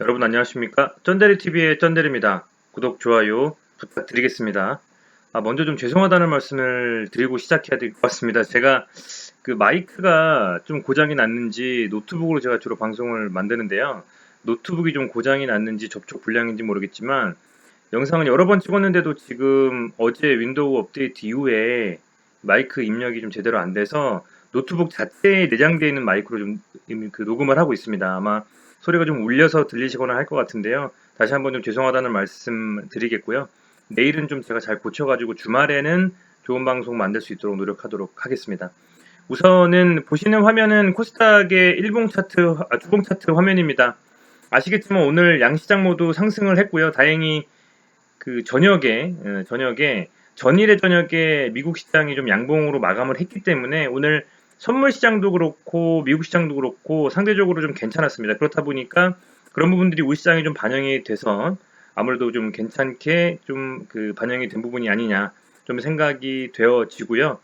여러분 안녕하십니까? 쩐데리TV의 쩐데리입니다. 구독, 좋아요 부탁드리겠습니다. 아, 먼저 좀 죄송하다는 말씀을 드리고 시작해야 될 것 같습니다. 제가 그 마이크가 좀 고장이 났는지 노트북으로 제가 주로 방송을 만드는데요. 노트북이 좀 고장이 났는지 접촉 불량인지 모르겠지만 영상을 여러 번 찍었는데도 지금 어제 윈도우 업데이트 이후에 마이크 입력이 좀 제대로 안 돼서 노트북 자체에 내장되어 있는 마이크로 좀 그 녹음을 하고 있습니다. 아마 소리가 좀 울려서 들리시거나 할 것 같은데요. 다시 한번 좀 죄송하다는 말씀 드리겠고요. 내일은 좀 제가 잘 고쳐가지고 주말에는 좋은 방송 만들 수 있도록 노력하도록 하겠습니다. 우선은 보시는 화면은 코스닥의 일봉 차트, 아, 주봉 차트 화면입니다. 아시겠지만 오늘 양시장 모두 상승을 했고요. 다행히 그 저녁에, 어, 저녁에, 전일의 저녁에 미국 시장이 좀 양봉으로 마감을 했기 때문에 오늘 선물 시장도 그렇고 미국 시장도 그렇고 상대적으로 좀 괜찮았습니다. 그렇다 보니까 그런 부분들이 우리 시장에 좀 반영이 돼서 아무래도 좀 괜찮게 좀 그 반영이 된 부분이 아니냐 좀 생각이 되어지고요.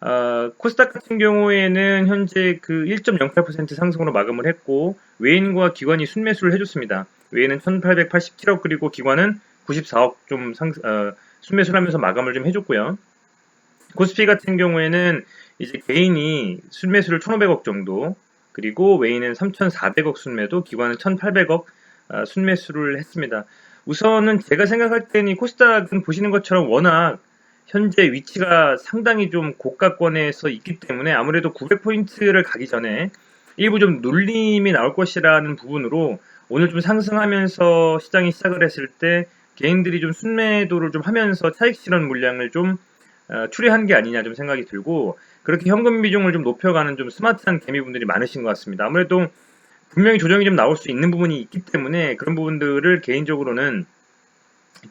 어, 코스닥 같은 경우에는 현재 그 1.08% 상승으로 마감을 했고 외인과 기관이 순매수를 해줬습니다. 외인은 1,887억 그리고 기관은 94억 좀 상, 어, 순매수를 하면서 마감을 좀 해줬고요. 코스피 같은 경우에는 이제 개인이 순매수를 1,500억 정도, 그리고 외인은 3,400억 순매도, 기관은 1,800억 아, 순매수를 했습니다. 우선은 제가 생각할 때는 이 코스닥은 보시는 것처럼 워낙 현재 위치가 상당히 좀 고가권에서 있기 때문에 아무래도 900포인트를 가기 전에 일부 좀 눌림이 나올 것이라는 부분으로 오늘 좀 상승하면서 시장이 시작을 했을 때 개인들이 좀 순매도를 좀 하면서 차익 실현 물량을 좀 어, 추리한 게 아니냐 좀 생각이 들고 그렇게 현금 비중을 좀 높여가는 좀 스마트한 개미분들이 많으신 것 같습니다. 아무래도 분명히 조정이 좀 나올 수 있는 부분이 있기 때문에 그런 부분들을 개인적으로는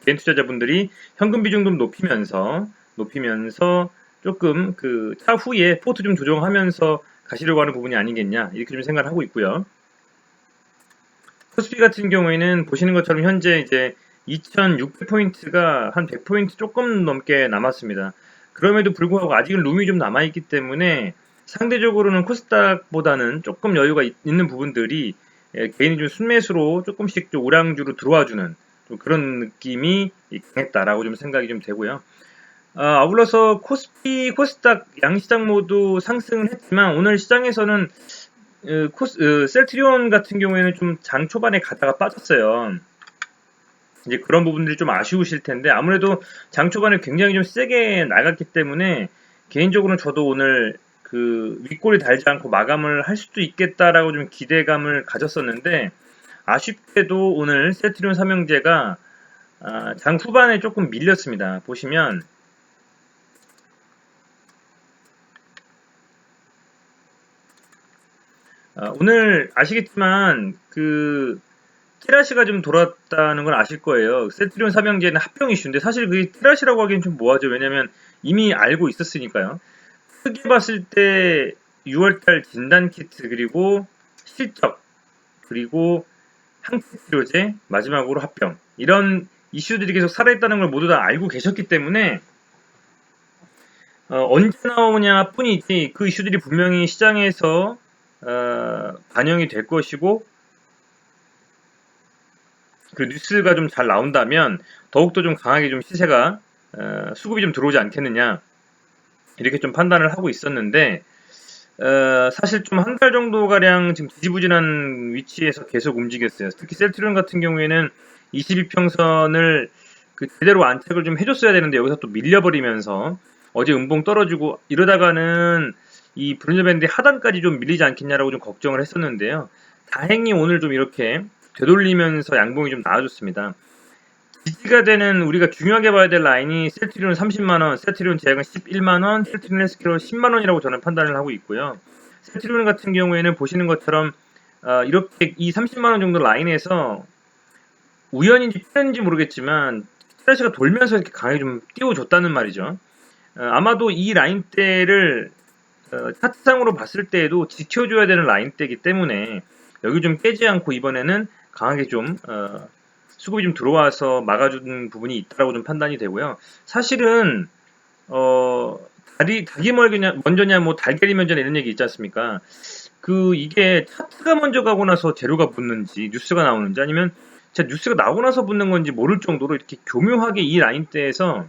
개인 투자자분들이 현금 비중 좀 높이면서 높이면서 조금 그 차후에 포트 좀 조정하면서 가시려고 하는 부분이 아니겠냐 이렇게 좀 생각을 하고 있고요. 코스피 같은 경우에는 보시는 것처럼 현재 이제 2600포인트가 한 100포인트 조금 넘게 남았습니다. 그럼에도 불구하고 아직은 룸이 좀 남아있기 때문에 상대적으로는 코스닥보다는 조금 여유가 있, 는 부분들이 예, 개인이 좀 순매수로 조금씩 좀 오량주로 들어와주는 그런 느낌이 강했다라고 좀 생각이 좀 되고요. 아, 아울러서 코스피, 코스닥 양시장 모두 상승을 했지만 오늘 시장에서는 어, 코스, 어, 셀트리온 같은 경우에는 좀 장 초반에 가다가 빠졌어요. 이제 그런 부분들이 좀 아쉬우실 텐데 아무래도 장 초반에 굉장히 좀 세게 나갔기 때문에 개인적으로는 저도 오늘 그 윗골이 달지 않고 마감을 할 수도 있겠다라고 좀 기대감을 가졌었는데 아쉽게도 오늘 세트리온 삼형제가 아, 장 후반에 조금 밀렸습니다. 보시면 아, 오늘 아시겠지만 그 티라시가 좀 돌았다는 걸 아실 거예요. 세트리온 삼형제는 합병 이슈인데 사실 그게 티라시라고 하기엔 좀 뭐하죠. 왜냐면 이미 알고 있었으니까요. 크게 봤을 때 6월달 진단 키트 그리고 실적 그리고 항체 치료제 마지막으로 합병 이런 이슈들이 계속 살아있다는 걸 모두 다 알고 계셨기 때문에 어, 언제 나오냐 뿐이지 그 이슈들이 분명히 시장에서 어, 반영이 될 것이고 그 뉴스가 좀 잘 나온다면 더욱더 좀 강하게 좀 시세가 어, 수급이 좀 들어오지 않겠느냐 이렇게 좀 판단을 하고 있었는데 어, 사실 좀 한 달 정도 가량 지금 지지부진한 위치에서 계속 움직였어요. 특히 셀트리온 같은 경우에는 22평선을 그 제대로 안착을 좀 해줬어야 되는데 여기서 또 밀려버리면서 어제 음봉 떨어지고 이러다가는 이 브론즈밴드 하단까지 좀 밀리지 않겠냐라고 좀 걱정을 했었는데요. 다행히 오늘 좀 이렇게 되돌리면서 양봉이 좀 나와줬습니다. 지지가 되는 우리가 중요하게 봐야 될 라인이 셀트리온 30만원, 셀트리온 제약은 11만원, 셀트리온 헬스케어 10만원이라고 저는 판단을 하고 있고요. 셀트리온 같은 경우에는 보시는 것처럼 어, 이렇게 이 30만원 정도 라인에서 우연인지 필연인지 모르겠지만 트래시가 돌면서 이렇게 강하게 좀 띄워줬다는 말이죠. 어, 아마도 이 라인대를 어, 차트상으로 봤을 때에도 지켜줘야 되는 라인대이기 때문에 여기 좀 깨지 않고 이번에는 강하게 좀 어, 수급이 좀 들어와서 막아주는 부분이 있다라고 좀 판단이 되고요. 사실은 어 다리 닭이 멀겠냐 먼저냐 뭐 달걀이 먼저냐 이런 얘기 있지 않습니까? 그 이게 차트가 먼저 가고 나서 재료가 붙는지 뉴스가 나오는지 아니면 진짜 뉴스가 나오고 나서 붙는 건지 모를 정도로 이렇게 교묘하게 이 라인대에서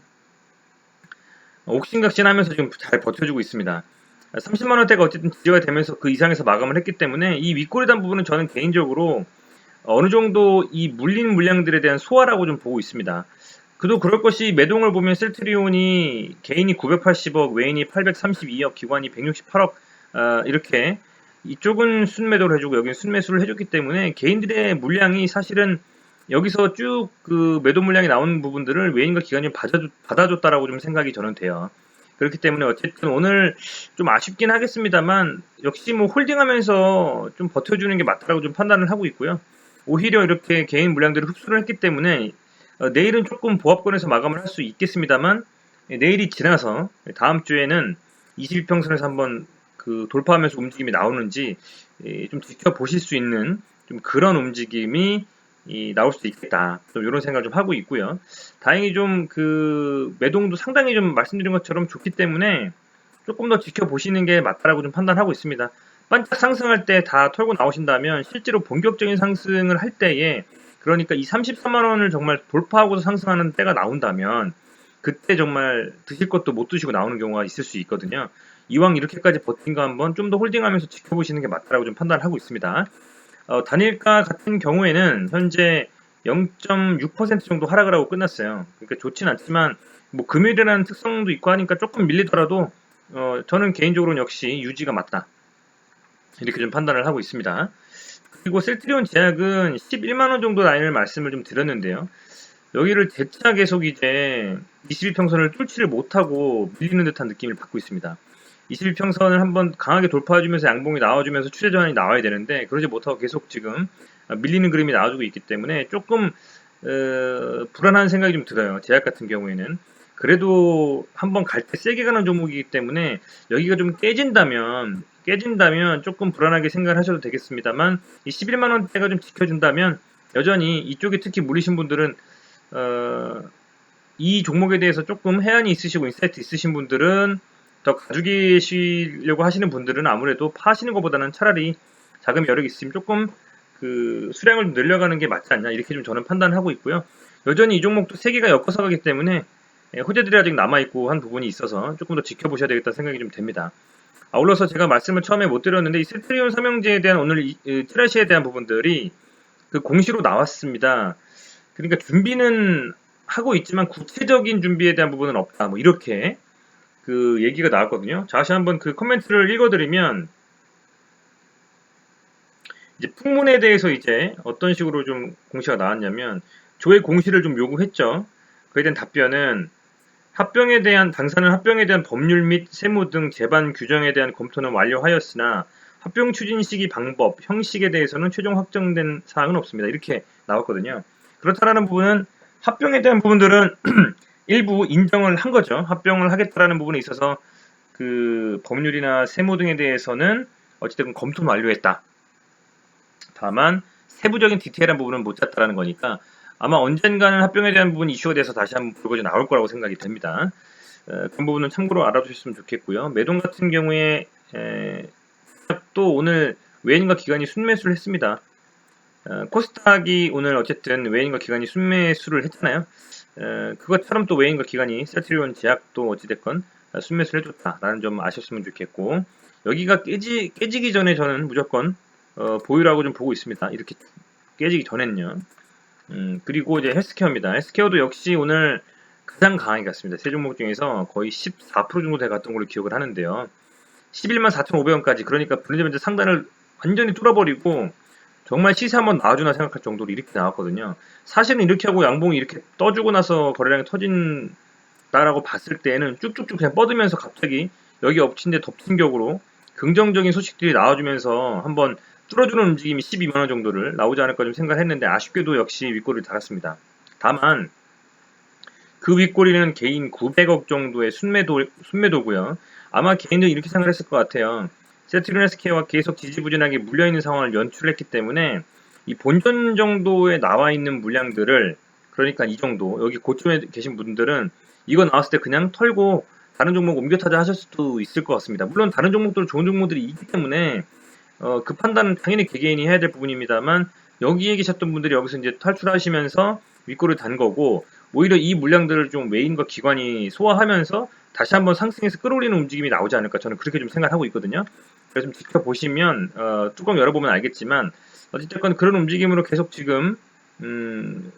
옥신각신하면서 지금 잘 버텨주고 있습니다. 30만 원대가 어쨌든 지지가 되면서 그 이상에서 마감을 했기 때문에 이 윗꼬리단 부분은 저는 개인적으로 어느 정도 이 물린 물량들에 대한 소화라고 좀 보고 있습니다. 그도 그럴 것이 매동을 보면 셀트리온이 개인이 980억, 외인이 832억, 기관이 168억 어, 이렇게 이쪽은 순매도를 해주고 여기는 순매수를 해줬기 때문에 개인들의 물량이 사실은 여기서 쭉 그 매도 물량이 나오는 부분들을 외인과 기관이 좀 받아줬, 받아줬 다라고 좀 생각이 저는 돼요. 그렇기 때문에 어쨌든 오늘 좀 아쉽긴 하겠습니다만 역시 뭐 홀딩하면서 좀 버텨주는 게 맞다라고 좀 판단을 하고 있고요. 오히려 이렇게 개인 물량들을 흡수를 했기 때문에 어, 내일은 조금 보합권에서 마감을 할 수 있겠습니다만 예, 내일이 지나서 다음 주에는 21평선에서 한번 그 돌파하면서 움직임이 나오는지 예, 좀 지켜보실 수 있는 좀 그런 움직임이 이 나올 수도 있겠다. 좀 이런 생각을 좀 하고 있고요. 다행히 좀 그 매동도 상당히 좀 말씀드린 것처럼 좋기 때문에 조금 더 지켜보시는 게 맞다라고 좀 판단하고 있습니다. 반짝 상승할 때 다 털고 나오신다면 실제로 본격적인 상승을 할 때에 그러니까 이 33만 원을 정말 돌파하고서 상승하는 때가 나온다면 그때 정말 드실 것도 못 드시고 나오는 경우가 있을 수 있거든요. 이왕 이렇게까지 버틴 거 한번 좀 더 홀딩하면서 지켜보시는 게 맞다라고 좀 판단을 하고 있습니다. 어, 단일가 같은 경우에는 현재 0.6% 정도 하락을 하고 끝났어요. 그러니까 좋진 않지만 뭐 금요일이라는 특성도 있고 하니까 조금 밀리더라도 어, 저는 개인적으로는 역시 유지가 맞다. 이렇게 좀 판단을 하고 있습니다. 그리고 셀트리온 제약은 11만원 정도 라인을 말씀을 좀 드렸는데요. 여기를 재차 계속 이제 22평선을 뚫지를 못하고 밀리는 듯한 느낌을 받고 있습니다. 22평선을 한번 강하게 돌파해주면서 양봉이 나와주면서 추세 전환이 나와야 되는데 그러지 못하고 계속 지금 밀리는 그림이 나와주고 있기 때문에 조금 어, 불안한 생각이 좀 들어요. 제약 같은 경우에는 그래도 한번 갈 때 세게 가는 종목이기 때문에 여기가 좀 깨진다면 깨진다면 조금 불안하게 생각을 하셔도 되겠습니다만 이 11만 원대가 좀 지켜준다면 여전히 이쪽에 특히 물리신 분들은 어, 이 종목에 대해서 조금 해안이 있으시고 인사이트 있으신 분들은 더 가지고 계시려고 하시는 분들은 아무래도 파시는 것보다는 차라리 자금 여력이 있으면 조금 그 수량을 좀 늘려가는 게 맞지 않냐 이렇게 좀 저는 판단하고 있고요. 여전히 이 종목도 세 개가 엮어서 가기 때문에 예, 호재들이 아직 남아 있고 한 부분이 있어서 조금 더 지켜보셔야 되겠다 생각이 좀 됩니다. 아울러서 제가 말씀을 처음에 못 드렸는데 이 셀트리온 삼형제에 대한 오늘 트래시에 대한 부분들이 그 공시로 나왔습니다. 그러니까 준비는 하고 있지만 구체적인 준비에 대한 부분은 없다. 뭐 이렇게 그 얘기가 나왔거든요. 자, 다시 한번 그 코멘트를 읽어드리면 이제 풍문에 대해서 이제 어떤 식으로 좀 공시가 나왔냐면 조회 공시를 좀 요구했죠. 그에 대한 답변은 합병에 대한 당사는 합병에 대한 법률 및 세무 등 제반 규정에 대한 검토는 완료하였으나 합병 추진 시기 방법, 형식에 대해서는 최종 확정된 사항은 없습니다. 이렇게 나왔거든요. 그렇다라는 부분은 합병에 대한 부분들은 일부 인정을 한 거죠. 합병을 하겠다라는 부분에 있어서 그 법률이나 세무 등에 대해서는 어찌됐든 검토는 완료했다. 다만 세부적인 디테일한 부분은 못 찾다라는 거니까 아마 언젠가는 합병에 대한 부분 이슈가 돼서 다시 한번 불거져 나올 거라고 생각이 됩니다. 어, 그 부분은 참고로 알아두셨으면 좋겠고요. 매동 같은 경우에 에, 또 오늘 외인과 기관이 순매수를 했습니다. 어, 코스닥이 오늘 어쨌든 외인과 기관이 순매수를 했잖아요. 어, 그것처럼 또 외인과 기관이 셀트리온 제약도 어찌됐건 순매수를 해줬다라는 점 아셨으면 좋겠고 여기가 깨지, 깨지기 전에 저는 무조건 어, 보유라고 좀 보고 있습니다. 이렇게 깨지기 전엔요. 음, 그리고 이제 헬스케어입니다. 헬스케어도 역시 오늘 가장 강하게 갔습니다. 세 종목 중에서 거의 14% 정도 돼 갔던 걸로 기억을 하는데요. 11만 4,500원까지 그러니까 브랜드벤드 상단을 완전히 뚫어버리고 정말 시세 한번 나와주나 생각할 정도로 이렇게 나왔거든요. 사실은 이렇게 하고 양봉이 이렇게 떠주고 나서 거래량이 터진다라고 봤을 때는 쭉쭉쭉 그냥 뻗으면서 갑자기 여기 엎친 데 덮친 격으로 긍정적인 소식들이 나와주면서 한번 뚫어주는 움직임이 12만원 정도를 나오지 않을까 좀 생각을 했는데 아쉽게도 역시 윗꼬리를 달았습니다. 다만 그 윗꼬리는 개인 900억 정도의 순매도, 순매도고요. 아마 개인들이 이렇게 생각을 했을 것 같아요. 세트리네스케와 계속 지지부진하게 물려있는 상황을 연출했기 때문에 이 본전 정도에 나와 있는 물량들을 그러니까 이 정도 여기 고점에 계신 분들은 이거 나왔을 때 그냥 털고 다른 종목 옮겨 타자 하실 수도 있을 것 같습니다. 물론 다른 종목들 좋은 종목들이 있기 때문에 어, 그 판단은 당연히 개개인이 해야 될 부분입니다만 여기에 계셨던 분들이 여기서 이제 탈출하시면서 윗골을 단 거고 오히려 이 물량들을 좀 외인과 기관이 소화하면서 다시 한번 상승해서 끌어올리는 움직임이 나오지 않을까 저는 그렇게 좀 생각하고 있거든요. 그래서 좀 지켜보시면 어, 뚜껑 열어보면 알겠지만 어쨌든 그런 움직임으로 계속 지금 음,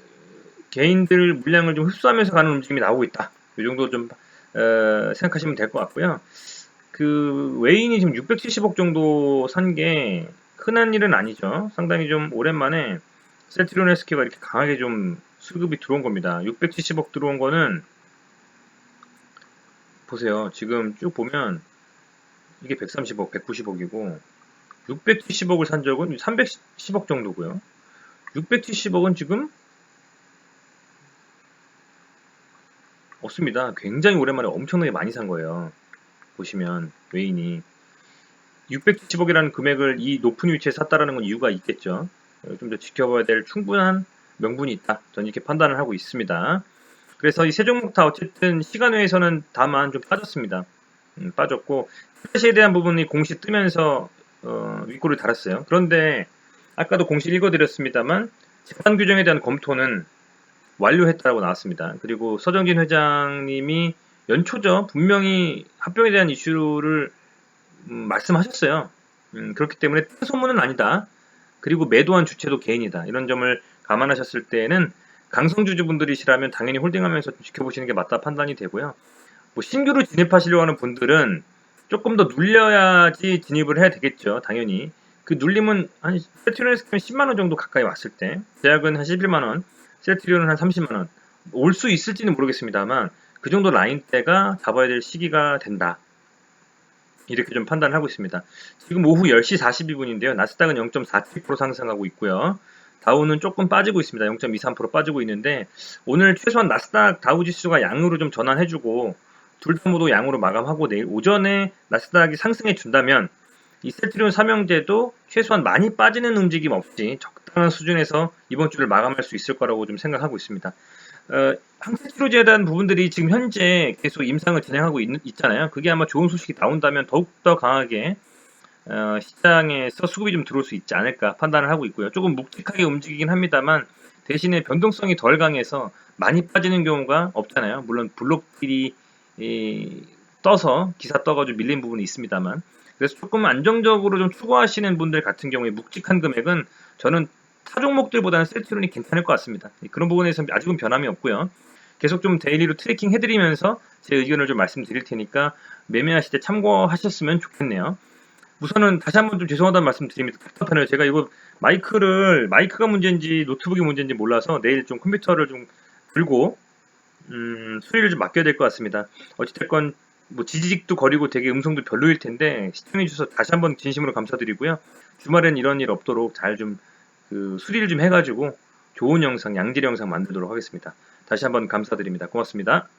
개인들 물량을 좀 흡수하면서 가는 움직임이 나오고 있다. 이 정도 좀 어, 생각하시면 될 것 같고요. 그 외인이 지금 670억 정도 산 게 흔한 일은 아니죠. 상당히 좀 오랜만에 셀트리온에스케가 이렇게 강하게 좀 수급이 들어온 겁니다. 670억 들어온 거는 보세요. 지금 쭉 보면 이게 130억, 190억이고 670억을 산 적은 310억 정도고요. 670억은 지금 없습니다. 굉장히 오랜만에 엄청나게 많이 산 거예요. 보시면 외인이 670억이라는 금액을 이 높은 위치에 샀다라는 건 이유가 있겠죠. 좀 더 지켜봐야 될 충분한 명분이 있다. 저는 이렇게 판단을 하고 있습니다. 그래서 이 세 종목 다 어쨌든 시간 외에서는 다만 좀 빠졌습니다. 음, 빠졌고 플래시에 대한 부분이 공시 뜨면서 어, 윗골을 달았어요. 그런데 아까도 공시 읽어드렸습니다만 재판 규정에 대한 검토는 완료했다고 나왔습니다. 그리고 서정진 회장님이 연초죠. 분명히 합병에 대한 이슈를 음, 말씀하셨어요. 음, 그렇기 때문에 소문은 아니다. 그리고 매도한 주체도 개인이다. 이런 점을 감안하셨을 때에는 강성주주분들이시라면 당연히 홀딩하면서 좀 지켜보시는 게 맞다 판단이 되고요. 뭐 신규로 진입하시려고 하는 분들은 조금 더 눌려야지 진입을 해야 되겠죠. 당연히. 그 눌림은 한 세트리온에서 10만 원 정도 가까이 왔을 때, 제약은 한 11만 원, 세트리온은 한 30만 원. 올 수 있을지는 모르겠습니다만 그 정도 라인대가 잡아야 될 시기가 된다. 이렇게 좀 판단을 하고 있습니다. 지금 오후 10시 42분인데요. 나스닥은 0.47% 상승하고 있고요. 다우는 조금 빠지고 있습니다. 0.23% 빠지고 있는데 오늘 최소한 나스닥 다우 지수가 양으로 좀 전환해주고 둘 다 모두 양으로 마감하고 내일 오전에 나스닥이 상승해 준다면 이 셀트리온 삼형제도 최소한 많이 빠지는 움직임 없이 적당한 수준에서 이번 주를 마감할 수 있을 거라고 좀 생각하고 있습니다. 어, 항체 치료제에 대한 부분들이 지금 현재 계속 임상을 진행하고 있, 잖아요 그게 아마 좋은 소식이 나온다면 더욱더 강하게 어, 시장에서 수급이 좀 들어올 수 있지 않을까 판단을 하고 있고요. 조금 묵직하게 움직이긴 합니다만 대신에 변동성이 덜 강해서 많이 빠지는 경우가 없잖아요. 물론 블록들이 이, 떠서 기사 떠가지고 밀린 부분이 있습니다만 그래서 조금 안정적으로 좀 추구하시는 분들 같은 경우에 묵직한 금액은 저는 타 종목들보다는 셀트론이 괜찮을 것 같습니다. 그런 부분에서 아직은 변함이 없고요. 계속 좀 데일리로 트래킹 해드리면서 제 의견을 좀 말씀드릴 테니까 매매하실 때 참고하셨으면 좋겠네요. 우선은 다시 한번 좀 죄송하다는 말씀 드립니다. 답답하네요. 제가 이거 마이크를 마이크가 문제인지 노트북이 문제인지 몰라서 내일 좀 컴퓨터를 좀 들고 음, 수리를 좀 맡겨야 될 것 같습니다. 어찌됐건 뭐 지지직도 거리고 되게 음성도 별로일 텐데 시청해 주셔서 다시 한번 진심으로 감사드리고요. 주말엔 이런 일 없도록 잘 좀 그 수리를 좀 해가지고 좋은 영상, 양질 영상 만들도록 하겠습니다. 다시 한번 감사드립니다. 고맙습니다.